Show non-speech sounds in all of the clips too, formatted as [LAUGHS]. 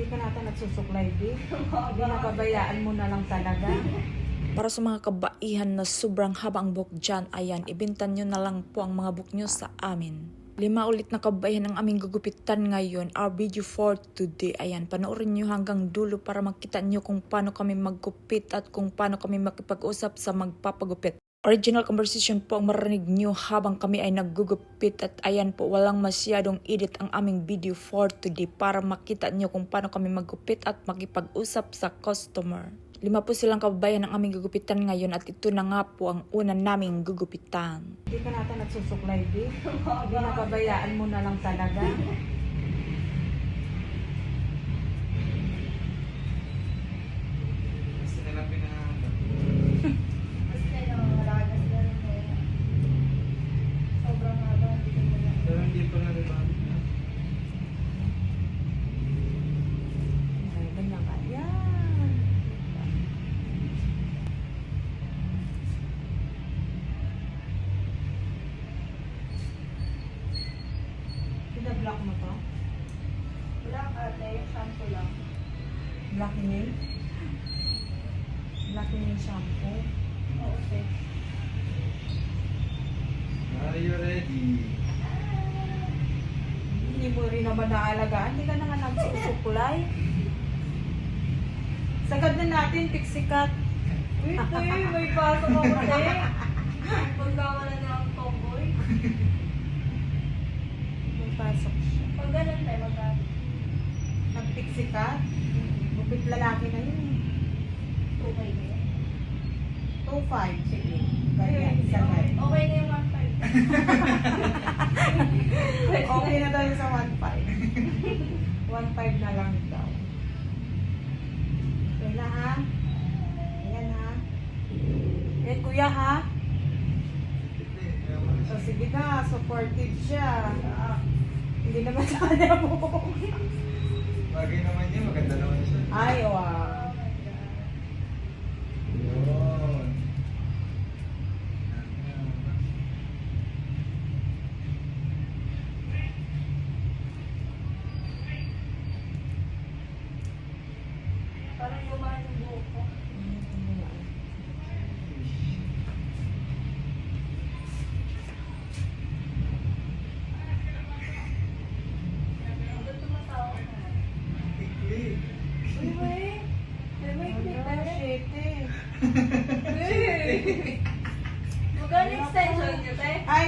Hindi ka nata nagsusuklay, di? Hindi napabayaan mo na lang talaga. Para sa mga kabaihan na sobrang haba ang book dyan, ayan, ibintan nyo na lang po ang mga book nyo sa amin. Lima ulit na kabaihan ang aming gugupitan ngayon. Our video for today. Ayan, panoorin nyo hanggang dulo para makita nyo kung paano kami maggupit at kung paano kami makipag-usap sa magpapagupit. Original conversation po ang marinig nyo habang kami ay naggugupit at ayan po walang masyadong edit ang aming video for today para makita nyo kung paano kami maggupit at makipag-usap sa customer. Lima po silang kababayan ang aming gugupitan ngayon at ito na nga po ang una naming gugupitan. Hindi ka nata nagsusuklay, di? [LAUGHS] Hindi napabayaan mo na lang talaga. Pinablock mo to? Blackening? Blackening shampoo? Are you ready? Hindi mo rin naman naalagaan. Hindi ka naman nagsusuklay. Sagad na natin, piksikat. Wait, eh, may pasok ako eh. [LAUGHS] Pagkawala pasok siya. Pag ganun tayo, magkano? Nagpiksikat? Bupit lalaki na yun. eh. Okay na yun. 2.5, sige. Ganyan, sagad. Okay na yung 1.5. [LAUGHS] Okay na tayo sa 1.5. 1.5 [LAUGHS] na lang daw. Okay na ha? Ayan ha? Eh, kuya ha? So, sige na, supportive siya. Hindi naman sa kanya mo. Bagay naman niya, maganda naman siya. Ay, wow. Yun. Parang gumaan yung buhok ko. Hanggang tumatawa ka na. Tikli. Uy, wey. May may clip Ano, eh. shit eh. Hey! Magkano extension niyo, te? Ay!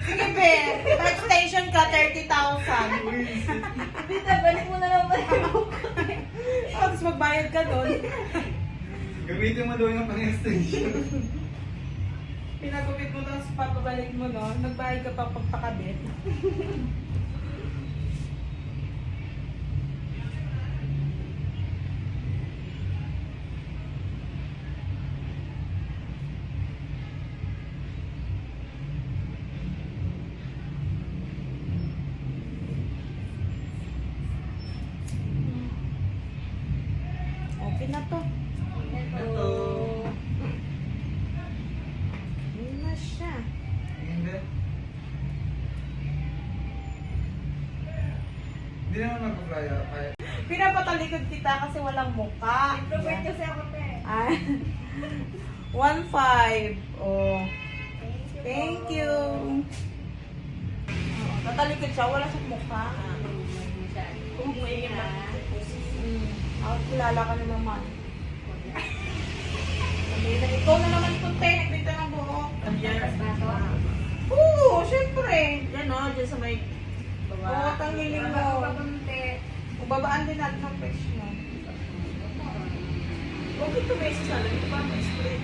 Sige, be. Pa-extension ka, 30,000. Bita, balik mo na yung buhok [LAUGHS] ko. Tapos magbayad ka doon. Gamitin mo daw yung pang-extension. Pinagupit mo tapos papabalik mo, no? Nagbayad ka pa pagpakabit. Okay na to. Ito. Yun na siya. Hindi. Up. Kaya Pinapatalikod kita kasi walang muka. Introvert kasi ako, te. Ay. [LAUGHS] 1.5. Oh. Thank you. Oh, natalikod siya. Wala siyang mukha. Kung may. Mm. Ako, kilala ka na naman. [LAUGHS] Sabi na, ikaw na naman punte. Nagbita ng buhok. Oo, syempre. Yan o, dyan sa may Oo, tangilin mo. Kung babaan din natin ang presyo mo. Huwag ito may sasala. Ito ba may spray?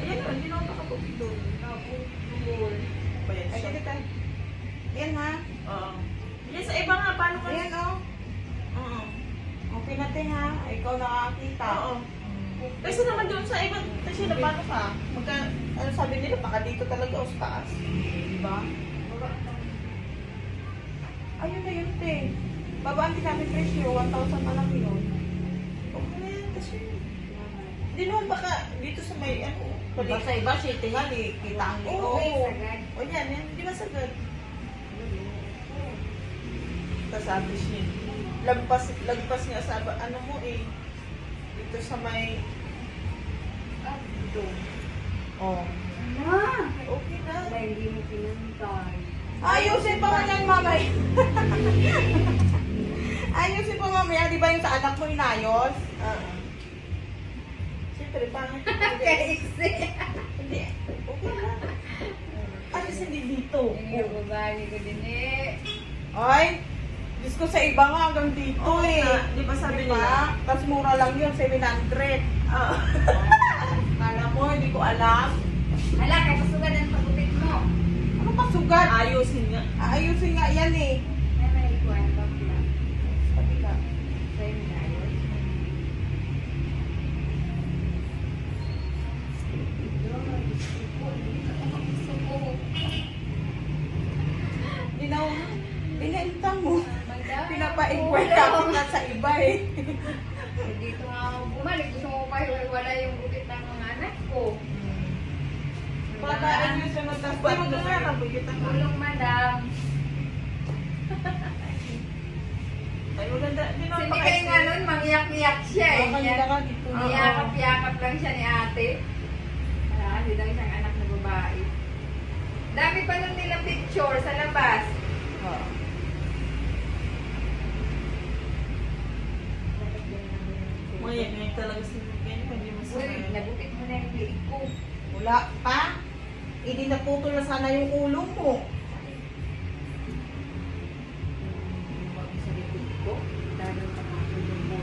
Ayan o, hindi na ako nakapagpig doon. Bayan Ay, dito tayo. Yan ha. Oo. Yan sa iba nga, paano ka? Ayan oh. Oo. Okay natin ha. Ikaw nakakita. Oo. Kasi naman doon sa iba, kasi na paano ka? Magka, ano sabi nila, baka dito talaga o sa taas. Diba? Ayun na yun, te. Babaan din namin presyo. 1,000 na lang yun. Okay na yan kasi. Hindi naman baka dito sa may ano. Diba sa iba, siya tingali. Kita ang Oo. likod. O yan, yan. Di ba sagad? Kasabi siya. Lagpas, lagpas nga sa ano mo eh. Dito sa may... Ah, dito. Oh. Ma! Okay na. Dahil hindi mo pinantay. Ayusin pa nga yan, mamay. [LAUGHS] Ayusin pa mamaya. Di ba yung sa anak mo inayos? Ah. Siyempre, pangit. Kaiksi! [LAUGHS] Hindi. Okay na. Alis hindi dito. Yung babae ko din eh. Ay, Diyos ko sa iba nga hanggang dito Oo eh. nga, di ba sabi Diba? nila? Tapos mura lang yun, 700. Ah. [LAUGHS] Kala mo, hindi ko alam. Hala, kay Sugat? Ayusin nga. Aayusin nga yan eh. Binaintang mo. Pinapa-inquire ka ako na sa iba eh. [LAUGHS] Eh, Dito nga ako bumalik. Gusto ko pa wala yung gupit ng mga anak ko. Baka ayusin mo tapos Ba't mo nga nabugitan ka? Tulong, madam. Ay, maganda. Hindi kayo nga nun, mangiyak-iyak siya eh. Niyakap-yakap lang siya ni ate. Kasi daw isang anak na babae. Dami pa nun nilang picture sa labas. Oo. Ngayon, ngayon talaga si Ken, hindi mo Uy, nagupit mo na yung liig ko. Wala pa. Hindi naputol na sana yung ulo mo.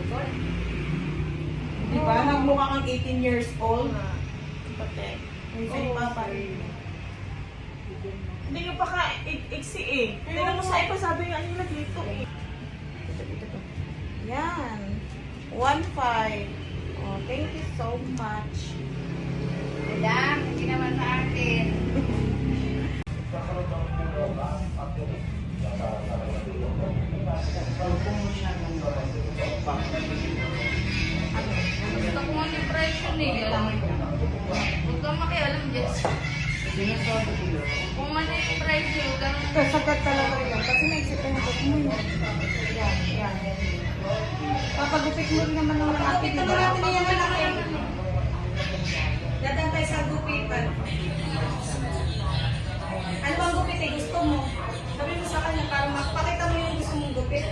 Pa. Di ba? Nagmukha kang 18 years old. Pati. Yung sa papa. Hindi nyo pa ka ik- iksi eh. Tingnan mo sa iba, sabi nga nila dito eh. Yan. 1.5. Oh, thank you so much. Madam, naman sa akin. Gusto ko nga yung presyo nila. Huwag kang makialam dyan. Kung man yung presyo, Ito, sagat talaga yun. Kasi naisip ko na ito. Yan, yan. Papagupit mo rin naman ng lalaki, di ba? natin yung lalaki. Dadang tayo sa gupitan. Ano bang gupit eh? Gusto mo? Sabi mo sa kanya, para makapakita mo yung gusto mong gupit.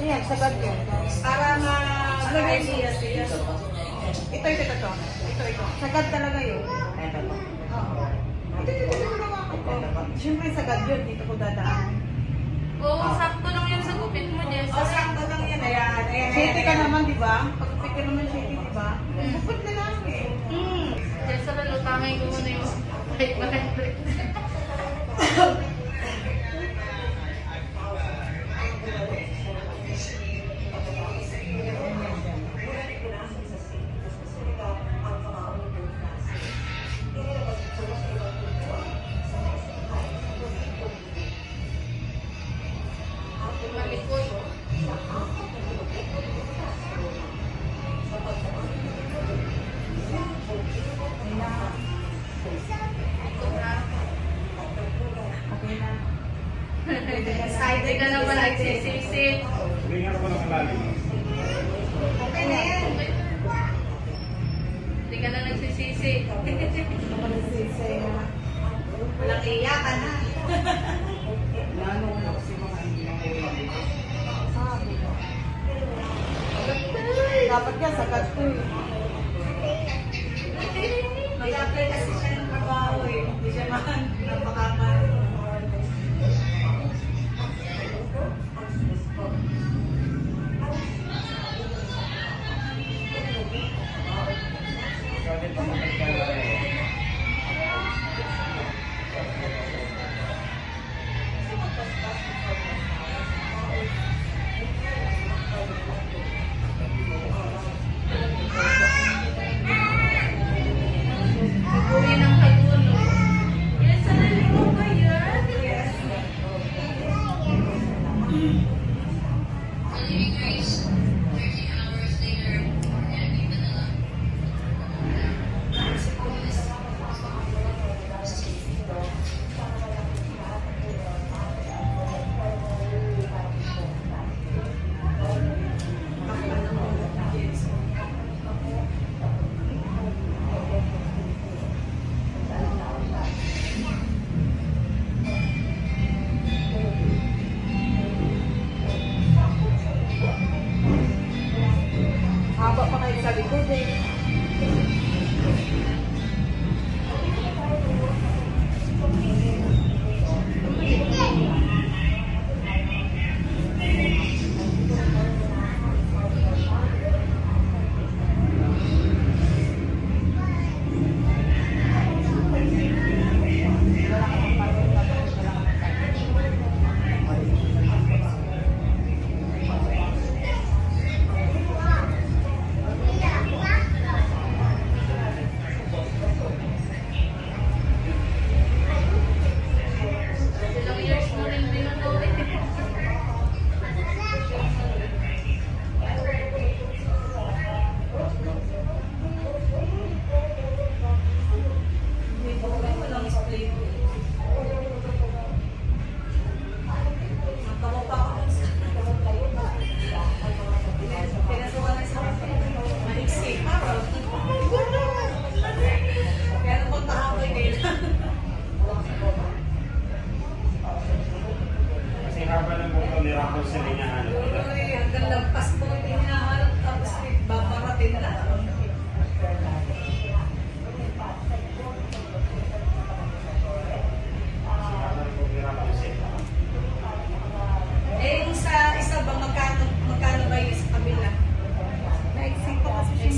Ayan, sagat yun. Para ma-idea siya. Ito, ito, ito. Ito, ito. Sagad talaga yun. Ito, ito. Oo. Ito, ito, ito, ito. ito. Siyempre, sagad yun. Dito ko dadaan. Oo, sakto lang yan sa gupit mo, Jess. O, sakto lang yan. Ayan, ayan, Shady ka ayan. naman, di ba? Pagupit ka naman, shady, di ba? Gupit na lang eh. Hmm. Jess, sabi, lutangay ko muna yung 500. Ka naman nagsisisi. Okay na yan. Hindi ka na nagsisisi. Palisisi na. Walang iyakan ha. Sabi ko. Dapat yan, sagad ko eh.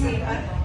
see her.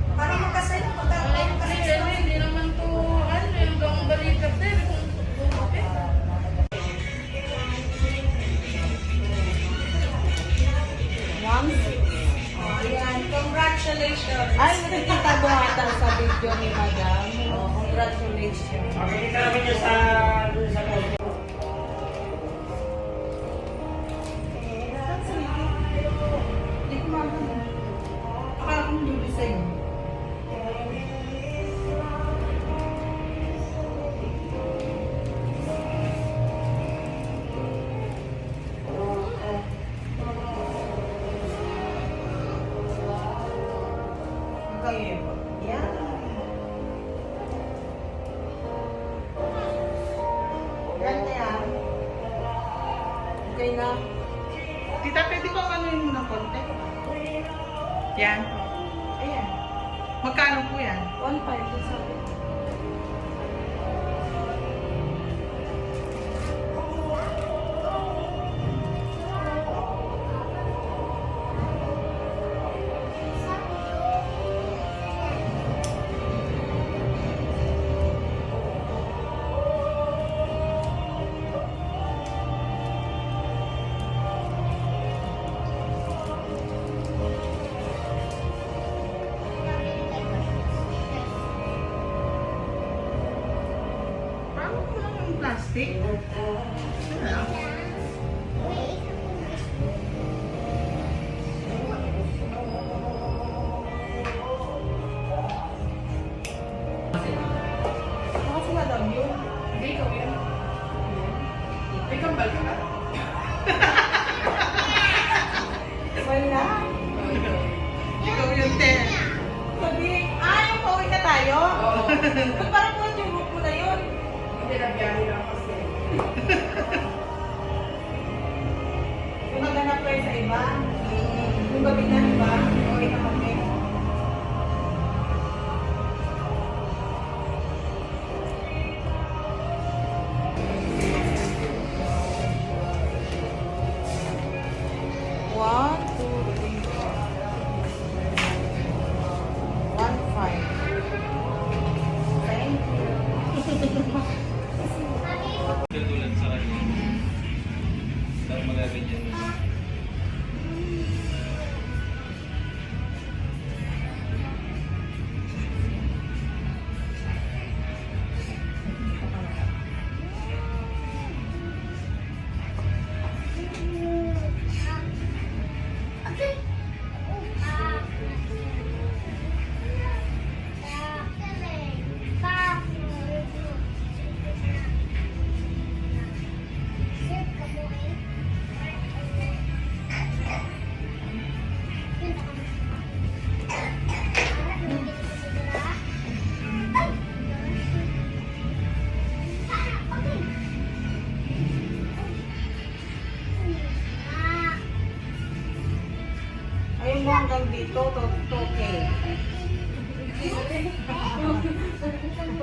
Toto, toke.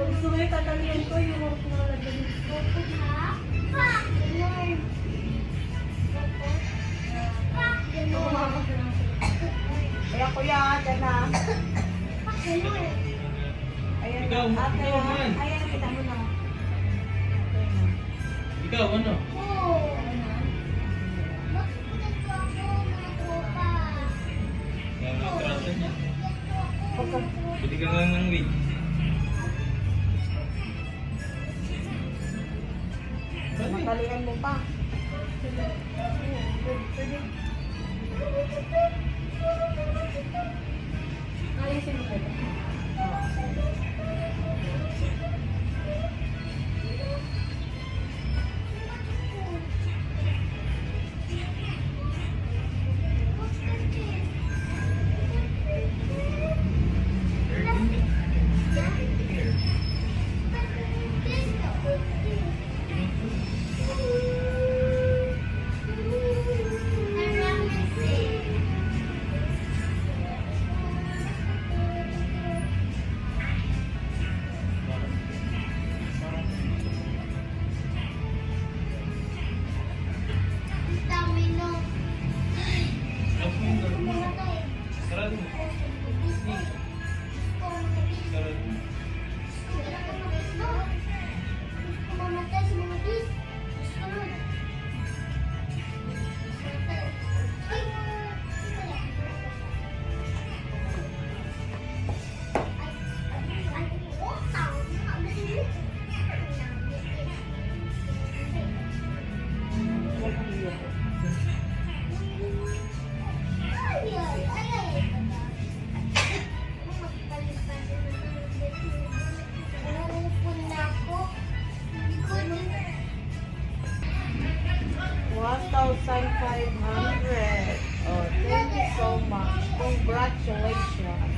Gusto mo yung tatalian ko, yung wag mo lang din. Kaya kuya, dyan na. Ayan, ate. Ah. Ayan. Pwede ka nga ng wig. Matalian mo pa. 2,500. Oh, thank you so much. Congratulations.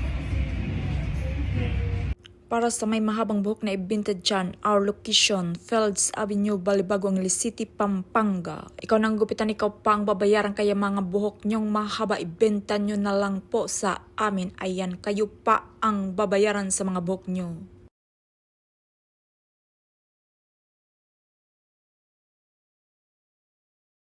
Para sa may mahabang buhok na ibinta dyan, our location, Fields Avenue, Balibagong City, Pampanga. Ikaw nang gupitan, ikaw pa ang babayaran kaya mga buhok nyong mahaba, ibenta nyo na lang po sa amin. Ayan, kayo pa ang babayaran sa mga buhok nyo.